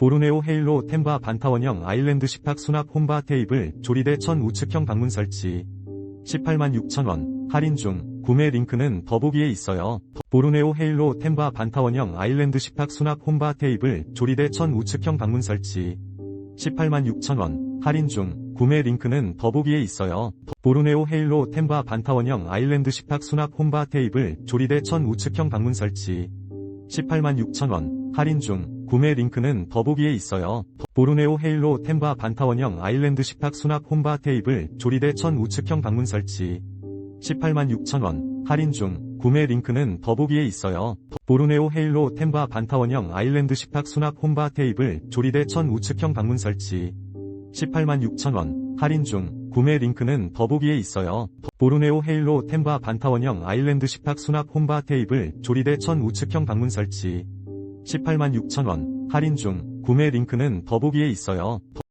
보르네오 헤일로 템바 반타원형 아일랜드 식탁 수납 홈바 테이블 조리대 천 우측형 방문 설치. 18만 6천원. 할인 중. 구매 링크는 더보기에 있어요. 보르네오 헤일로 템바 반타원형 아일랜드 식탁 수납 홈바 테이블 조리대 천 우측형 방문 설치. 18만 6천원. 할인 중. 구매 링크는 더보기에 있어요. 보르네오 헤일로 템바 반타원형 아일랜드 식탁 수납 홈바 테이블 조리대 천 우측형 방문 설치. 18만 6천원 할인 중 구매 링크는 더보기에 있어요. 보르네오 헤일로 템바 반타원형 아일랜드 식탁 수납 홈바 테이블 조리대 천 우측형 방문 설치 18만 6천원 할인 중 구매 링크는 더보기에 있어요. 보르네오 헤일로 템바 반타원형 아일랜드 식탁 수납 홈바 테이블 조리대 천 우측형 방문 설치 18만 6천원 할인 중 구매 링크는 더보기에 있어요. 보르네오 헤일로 템바 반타원형 아일랜드 식탁 수납 홈바 테이블 조리대 천 우측형 방문 설치 18만 6천원 할인 중 구매 링크는 더보기에 있어요.